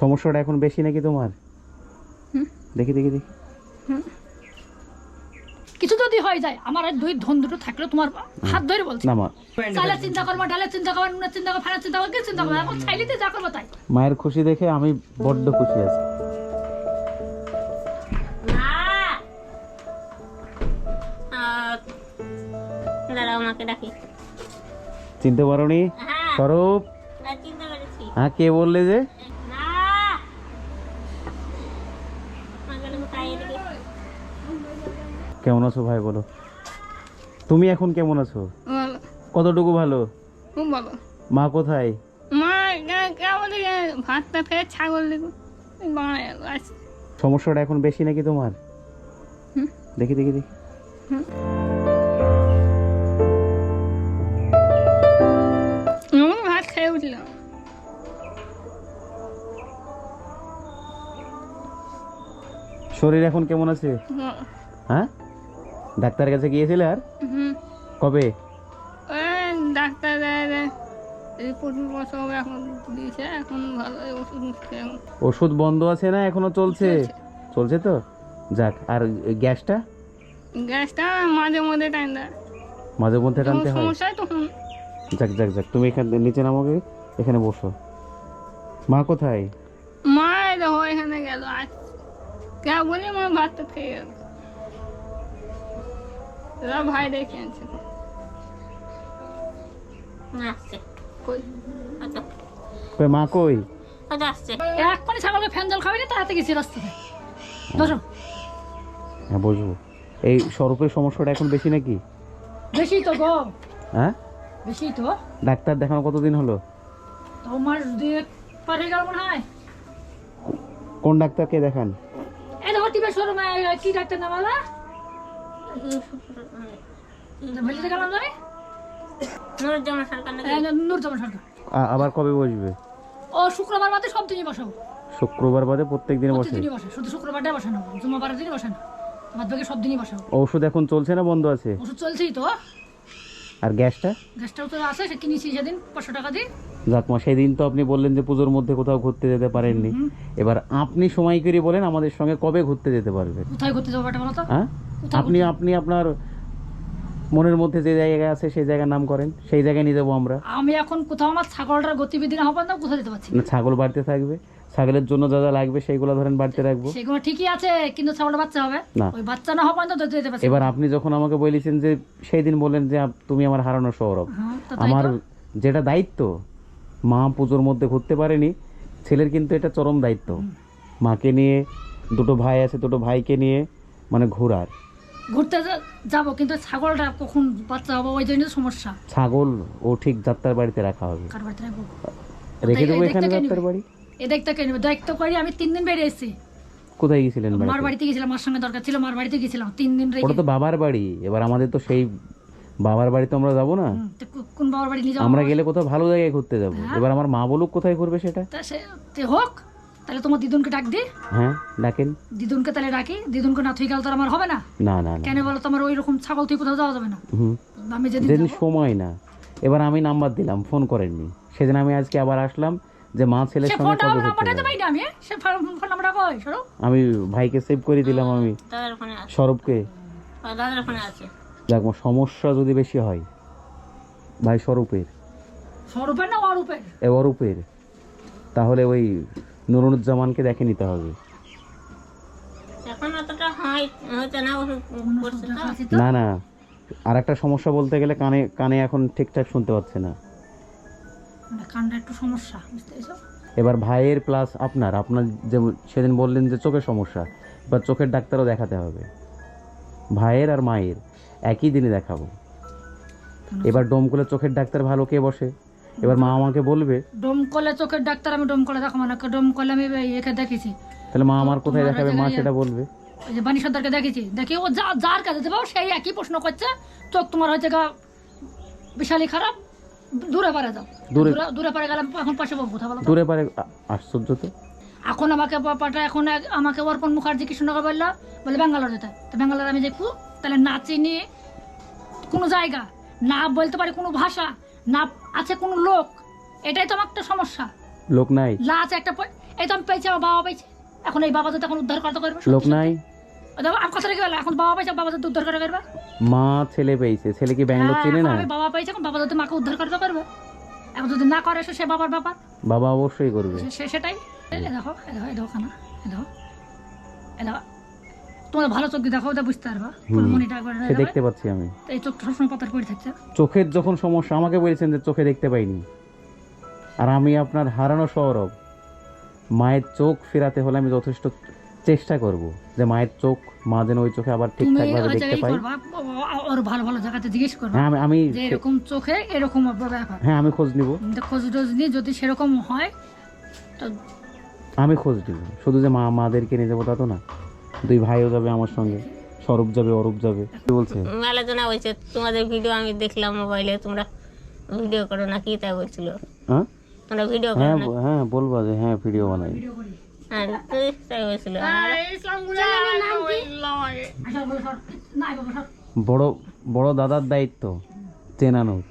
সমস্যাটা এখন বেশি নাকি তোমার? হুম। দেখি দেখি দেখি। কিছু যদি হয়ে যায় আমার আর দুই ধন দুটো থাকলে তোমার হাত ধরে বলছি। না মা চালের চিন্তা করব ডালের চিন্তা করব নুনের চিন্তা করব ফেরার চিন্তা করব কি চিন্তা করব? এখন চাইলিতে যা করব তাই। মায়ের খুশি দেখে আমি বড্ড খুশি আছি। দাঁড়াও আমাকে ডাকি। চিনতে পারোনি? হ্যাঁ। স্বরূপ? করেছি হ্যাঁ কে বললে যে? কেমন আছো ভাই বলো? তুমি এখন কেমন আছো? কতটুকু ভালো? খুব ভালো। মা কোথায়? মা কেমন ভাতটা খেয়ে ছাগল সমস্যাটা এখন বেশি নাকি তোমার? দেখি দেখি দেখি। ভাত খেয়ে উঠলাম। শরীর এখন কেমন আছে? হ্যাঁ? ডাক্তারের কাছে গিয়েছিলে আর? কবে? ডাক্তার ওষুধ বন্ধ আছে না এখনও চলছে? চলছে। তো? যাক আর গ্যাসটা? গ্যাসটা মাঝে মধ্যে টাইম দেয়। মাঝে মধ্যে টানতে হয়? যাক যাক যাক তুমি এখানে নিচে নামোগে এখানে বসো। মা কোথায়? মা দেখো এখানে গেল। আজ কে বলি মা ভাতটা খেয়ে গেল। এরা ভাই দেখে আনছে। আচ্ছা। মা কই? আচ্ছা এক্ষুনি ছাগলকে ফ্যান জল খাবি না তাড়াতে গেছি রাস্তাতে বসো। হ্যাঁ বসবো। এই স্বরূপের সমস্যাটা এখন বেশি নাকি? বেশি তো গো। হ্যাঁ? বেশি তো। ডাক্তার দেখানো কতদিন হলো? তোমার দুই পারে গেল মনে হয়। কোন ডাক্তারকে দেখান? এই দেখো টিপে শোরুমে কি ডাক্তার নাম আলা আবার কবে বসবে? ও শুক্রবার বাদে সব দিনই বসাবো। শুক্রবার বাদে প্রত্যেক দিনে বসে বসে। শুধু শুক্রবারটাই বসে না দিনই বসে না। বাদ বাকি সব দিনই বসাবো ওষুধ এখন চলছে না বন্ধ আছে? ওষুধ চলছেই তো। আর গ্যাসটা? গ্যাসটাও তো আছে সে কিনেছি সেদিন পাঁচশো টাকা দিয়ে। যাক মা সেদিন তো আপনি বললেন যে পুজোর মধ্যে কোথাও ঘুরতে যেতে পারেননি। এবার আপনি সময় করে বলেন আমাদের সঙ্গে কবে ঘুরতে যেতে পারবেন। কোথায় ঘুরতে যাব এটা বলো তো হ্যাঁ আপনি আপনি আপনার মনের মধ্যে যে জায়গা আছে সেই জায়গার নাম করেন সেই জায়গায় নিয়ে যাব আমরা। আমি এখন কোথাও আমার ছাগলটার গতিবিধি না হবে না কোথাও যেতে পারছি? না। ছাগল বাড়তে থাকবে। ছাগলের জন্য যা যা লাগবে সেইগুলো ধরেন বাড়তে রাখব। সেগুলো ঠিকই আছে কিন্তু ছাগলটা বাচ্চা হবে। না। ওই বাচ্চা না হবে না তো যেতে পারছি এবার আপনি যখন আমাকে বলেছেন যে সেই দিন বললেন যে তুমি আমার হারানো সৌরভ। হ্যাঁ, আমার যেটা দায়িত্ব মা পুজোর মধ্যে ঘুরতে পারেনি ছেলের কিন্তু এটা চরম দায়িত্ব। মাকে নিয়ে দুটো ভাই আছে দুটো ভাইকে নিয়ে মানে ঘোরার। ঘুরতে যাব কিন্তু ছাগলটা কখন বাচ্চা হবে ওই জন্য সমস্যা। ছাগল ও ঠিক যাত্রার বাড়িতে রাখা হবে। কার বাড়িতে রাখব? রেখে দেবো এখানে যাত্রার বাড়ি? এ দেখতে কে নেবে? দায়িত্ব করি আমি তিন দিন বেরিয়ে এসেছি। কোথায় গেছিলেন মার বাড়িতে? গেছিলাম মার সঙ্গে দরকার ছিল মার বাড়িতে গেছিলাম তিন দিন রেখে ওটা তো বাবার বাড়ি এবার আমাদের তো সেই বাবার বাড়ি তো আমরা যাব না? কোন বাবার বাড়ি নিয়ে যাব আমরা গেলে কোথাও ভালো জায়গায় ঘুরতে যাব। হ্যাঁ। এবার আমার মা বলুক কোথায় ঘুরবে সেটা। সে হোক তাহলে তোমার দিদুনকে ডাক দি। হ্যাঁ ডাকেন। দিদুনকে তাহলে ডাকি। দিদুনকে না থুই গেল তো আমার হবে না। না না কেন বলো তোমার ওই রকম ছাগল তুই কোথাও যাওয়া যাবে না? আমি যেদিন সময় না। এবার আমি নাম্বার দিলাম ফোন করেননি। সেদিন আমি আজকে আবার আসলাম যে মা ছেলের সঙ্গে ফোনটা কবে ঘুরতে নাম্বারটা তো যাবে? পাই না আমি সে ফোন ফোন নাম্বারটা কই? সরো। আমি ভাইকে সেভ করে দিলাম আমি। ও, দাদার ওখানে আছে। মা, সমস্যা যদি বেশি হয় ভাই স্বরূপের। স্বরূপের না অরূপের? এ অরূপের। তাহলে ওই নুরুজ্জামানকে দেখে নিতে হবে। হয় না না না। আর একটা সমস্যা বলতে গেলে কানে কানে এখন ঠিকঠাক শুনতে পাচ্ছে না। মানে কানটা একটু সমস্যা এবার ভাইয়ের প্লাস আপনার। আপনার যে সেদিন বললেন যে চোখের সমস্যা। এবার চোখের ডাক্তারও দেখাতে হবে। ভাইয়ের আর মায়ের একই দিনে দেখাবো। এবার ডোমকুলে চোখের ডাক্তার ভালো কে বসে? এবার মা আমাকে বলবে ডোমকলে চোখের ডাক্তার আমি ডোমকলে দেখো মানে ডোমকলে আমি একে দেখেছি। তাহলে মা আমার কোথায় দেখাবে? মা সেটা বলবে। ওই যে বাণী সর্দারকে দেখেছি। দেখি ও যা যার কাছে দেবো সেই একই প্রশ্ন করছে। চোখ তোমার হয়েছে গা বিশালই খারাপ দূরে পারে যাও। দূরে- দূরে পারে গেলাম এখন পাশে কথা বলো। দূরে পারে আশ্চর্য তো। এখন আমাকে পাটা এখন আমাকে অর্পণ মুখার্জি কৃষ্ণনগর বলল বলে ব্যাঙ্গালোর যেতে তো ব্যাঙ্গালোর আমি দেখব তাহলে না চিনি কোনো জায়গা না বলতে পারি কোনো ভাষা না আছে কোনো লোক এটাই তো আমার একটা সমস্যা। লোক নাই? লা আছে একটা এই তো আমি পেয়েছি আমার বাবা পেয়েছে। এখন এই বাবা যদি এখন উদ্ধার করতে করবে। লোক নাই? আমি কথা রেখে এখন বাবা পেয়েছে বাবা যদি উদ্ধার করে করবে? মা ছেলে পেয়েছে। ছেলে কি ব্যাঙ্গালোর হ্যাঁ, চিনে এখন না? বাবা পেয়েছে এখন বাবা যদি মাকে উদ্ধার করতে পারবে এখন যদি না করে সে- বাবার ব্যাপার? বাবা অবশ্যই করবে। সে- সেটাই? দেখো এই দেখো এই দেখো খানা দেখো। দেখো তোমাদের ভালো চোখ দেখো ওটা বুঝতে পারবা। সে দেখতে পাচ্ছি আমি। এই চোখটা সবসময় পাতার পড়ে থাকছে। চোখের যখন সমস্যা আমাকে বলেছেন যে চোখে দেখতে পাইনি। আর আমি আপনার হারানো সৌরভ। মায়ের চোখ ফেরাতে হলে আমি যথেষ্ট চেষ্টা করব যে মায়ের চোখ মা যেন ওই চোখে আবার ঠিকঠাক ভাবে দেখতে পাই ওর ভালো ভালো জায়গাতে জিজ্ঞেস করবা হ্যাঁ আমি আমি যে এরকম চোখে এরকম ব্যাপার। হ্যাঁ আমি খোঁজ নিব। তো খোঁজ টোজ নিয়ে যদি সেরকম হয় তো আমি খোঁজ নিব। শুধু যে মা মাদেরকে নিয়ে যাব তা তো না। দুই ভাইও যাবে আমার সঙ্গে। স্বরূপ যাবে অরূপ যাবে। কি বলছে? আলোচনা হয়েছে। তোমাদের ভিডিও আমি দেখলাম মোবাইলে তোমরা ভিডিও করো না কি তাই বলছিল? হ্যাঁ? তোমরা ভিডিও করো হ্যাঁ হ্যাঁ বলবা যে হ্যাঁ ভিডিও বানাই। হ্যাঁ আচ্ছা, বাবা, সর। বড় বড় দাদার দায়িত্ব চেনানোর।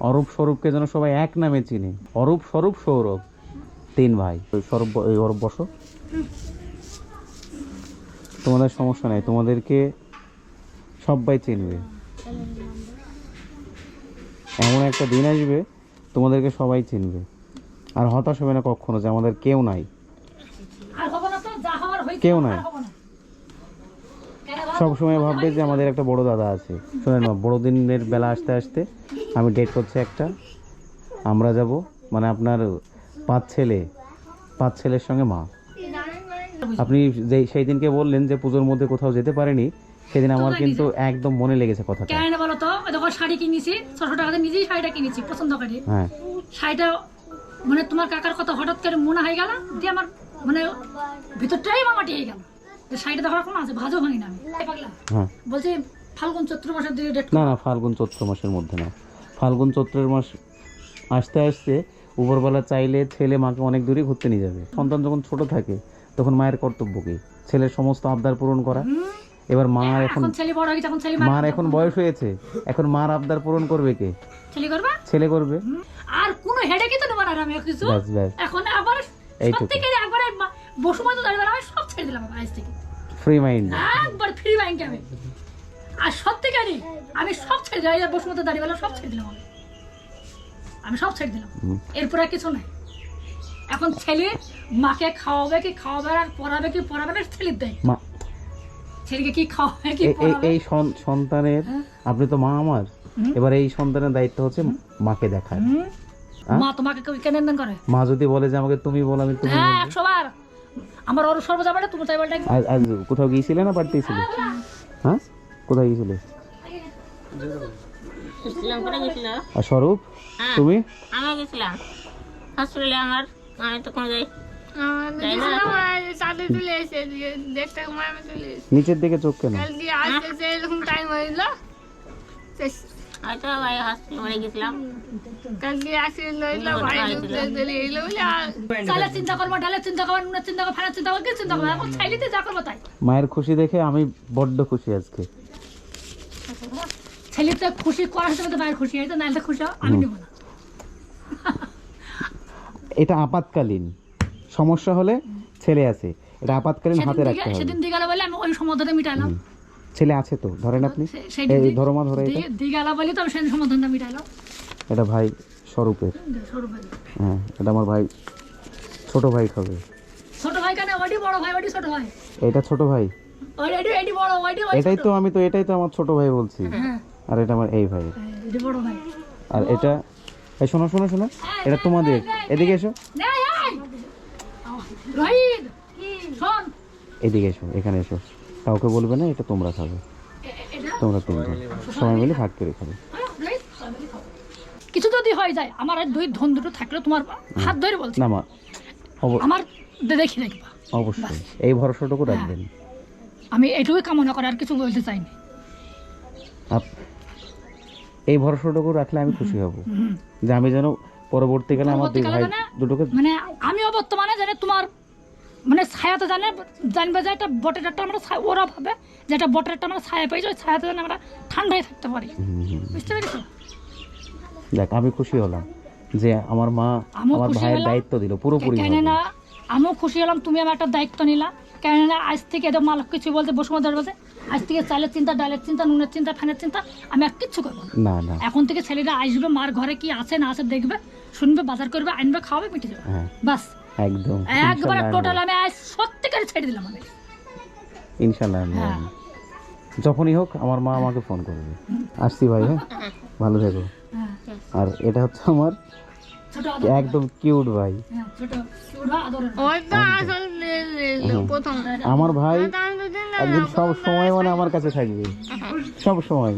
অরূপ স্বরূপকে যেন সবাই এক নামে চিনে। অরূপ স্বরূপ সৌরভ। তিন ভাই। স্বরূপ এই অরূপ বসো। তোমাদের সমস্যা নাই তোমাদেরকে সবাই চিনবে। এমন একটা দিন আসবে তোমাদেরকে সবাই চিনবে। আর হতাশ হবে না কখনো যে আমাদের কেউ নাই আর হবে না তো, যা হওয়ার হয়েছে, কেউ নাই। হবে না। কেন বলো? সব সময় ভাববে যে আমাদের একটা বড় দাদা আছে শোনেন না বড়দিনের বেলা আসতে আসতে আমি ডেট করছি একটা আমরা যাব মানে আপনার পাঁচ ছেলে পাঁচ ছেলের সঙ্গে মা আপনি যে সেই দিনকে বললেন যে পুজোর মধ্যে কোথাও যেতে পারেনি সেদিন আমার কিন্তু একদম মনে লেগেছে কথাটা কেন বলো তো দেখো শাড়ি কিনেছি ছশো টাকাতে নিজেই শাড়িটা কিনেছি পছন্দ করি হ্যাঁ শাড়িটা মানে তোমার কাকার কথা হঠাৎ করে মনে হয়ে গেল দিয়ে আমার মানে ভিতরটাই মামাটি হয়ে গেল। শাড়িটা দেখার কোনো আছে ভাজও ভাঙি না আমি। পাগলা। হ্যাঁ। বলছি ফাল্গুন চৈত্র মাসের দিকে ডেট না না ফাল্গুন চৈত্র মাসের মধ্যে না। ফাল্গুন চৈত্রের মাস আসতে আসতে উপরবেলা চাইলে ছেলে মাকে অনেক দূরে ঘুরতে নিয়ে যাবে। সন্তান যখন ছোট থাকে তখন মায়ের কর্তব্য কি ছেলের সমস্ত আবদার পূরণ করা। এবার মা এখন এখন ছেলে বড় হয়ে গেছে এখন ছেলে মার এখন বয়স হয়েছে। এখন মার আবদার পূরণ করবে কে? ছেলে করবা? ছেলে করবে। আর কোনো হেডে কি তো নেবার আর আমি কিছু? ব্যাস ব্যাস। এখন আবার এইটুকু। সত্যি একবারে মা- বসুমতো দাঁড়িয়ে আমি সব ছেড়ে দিলাম আমার আজ থেকে। ফ্রি মাইন্ড একবার ফ্রি ব্যাংকে আমি। আর সত্যি আমি সব ছেড়ে দিলাম এই বসুমতো দাঁড়িয়ে সব ছেড়ে দিলাম আমি। আমি সব ছেড়ে দিলাম। এরপর আর কিছু নাই। এখন ছেলে মাকে খাওয়াবে কি খাওয়াবে আর পড়াবে কি পড়াবে না ছেলের দেয় মা ছেলেকে কি খাওয়াবে কি এই পড়াবে? এই সন- সন্তানের আপনি তো মা আমার। এবার এই সন্তানের দায়িত্ব হচ্ছে মাকে দেখার? হ্যাঁ? মা তোমাকে কেউ কেন নিন্দন করে? মা যদি বলে যে আমাকে তুমি বল আমি তুমি হ্যাঁ বলব। একশো বার আমার ওর সর্ব যাবে তুমি তাই বলটা আজ আজ কোথাও গিয়েছিলে না বাড়িতে ছিলে? হ্যাঁ কোথায় গিয়েছিলে? গেছিলাম করে গেছিল আর স্বরূপ হ্যাঁ তুমি? আমিও গেছিলাম হসপিটালে আমার আমি তো কোনো যাই আমি নিচের দিকে চোখ কেন? এরকম টাইম হইল হয়তো ভাই হসপিটালে গেছিলাম। কালকে আসি লইলো বাড়ি চলে এলো বলে আর চিন্তা করব ডালের চিন্তা করব নুনের চিন্তা করব ফেনার চিন্তা করব কি চিন্তা করব? এখন চাইলিতে যা করব তাই। মায়ের খুশি দেখে আমি বড্ড খুশি আজকে। ছেলেতে খুশি করার সাথে মায়ের খুশি নাহলে তো খুশি আমি নেব না। এটা আপাতকালীন। সমস্যা হলে ছেলে আছে এটা আপাতকালীন হাতে রাখতে হবে। সেদিন দিয়ে গেল বলে আমি ওই সমাধানটা মিটাইলাম ছেলে আছে তো ধরেন আপনি। এই দিন ধরো এটা। দিয়ে গেল বলে তো আমি সেই সমাধানটা মিটাইলাম এটা ভাই স্বরূপের। ভাই হ্যাঁ এটা আমার ভাই ছোট ভাই খাবে। ছোট ভাই কেন? ওইটি বড় ভাই ওইটি ছোট ভাই। এটা ছোট ভাই? এটি এটি বড় ওই এটাই তো আমি তো এটাই তো আমার ছোট ভাই বলছি। হ্যাঁ। আর এটা আমার এই ভাই। এটি বড় ভাই। আর এটা এই শোনো শোনো শোনো। এটা তোমাদের। এদিকে এসো। রহিদ শোন এদিকে এসো এখানে এসো। কাউকে বলবে না এটা তোমরা খাবে। তোমরা তিনজন। সবাই মিলে ভাগ করে খাবে। হ্যাঁ। কিছু যদি হয়ে যায় আমার আর দুই ধন দুটো থাকলে তোমার হাত ধরে বলছি। না আমার দে- দেখি দেখবা অবশ্যই। এই ভরসাটুকু রাখবেন। আমি এটুকুই কামনা করে আর কিছু বলতে চাইনি। এই ভরসাটুকু রাখলে আমি খুশি হব। যে আমি যেন পরবর্তীকালে আমার দুই ভাই মানে? দুটোকে মানে আমিও বর্তমানে জানে তোমার মানে ছায়াতে জানে জানবে যে একটা বটের একটা আমরা ছায়া- ওরা ভাবে যে একটা বটের একটা আমরা ছায়া পেয়েছি ওই ছায়াতে জানে আমরা ঠান্ডায় থাকতে পারি। বুঝতে পেরেছ? দেখ আমি খুশি হলাম যে আমার মা আমার ভাইয়ের। দায়িত্ব দিল পুরোপুরি কেন না আমিও খুশি হলাম তুমি আমার একটা দায়িত্ব নিলা। কেননা আজ থেকে এদের মালিক কিছু বলতে বসুমতি বলতে আজ থেকে চালের চিন্তা ডালের চিন্তা নুনের চিন্তা ফ্যানের চিন্তা আমি আর কিচ্ছু করব না। না না। এখন থেকে ছেলেরা আসবে মার ঘরে কি আছে না আছে দেখবে শুনবে বাজার করবে আনবে খাওয়াবে মিটে যাবে হ্যাঁ। বাস। একদম। একবার ইনশাল্লাহ টোটাল আমি সত্যিকারে ছেড়ে দিলাম আমি ইনশাল্লাহ হ্যাঁ। যখনই হোক আমার মা আমাকে ফোন করবে। আসছি ভাই হ্যাঁ? ভালো থেকো। হ্যাঁ। আর এটা হচ্ছে আমার একদম কিউট ভাই। হ্যাঁ আমার ভাই একদিন সব সময় মানে আমার কাছে থাকবে। সব সময়।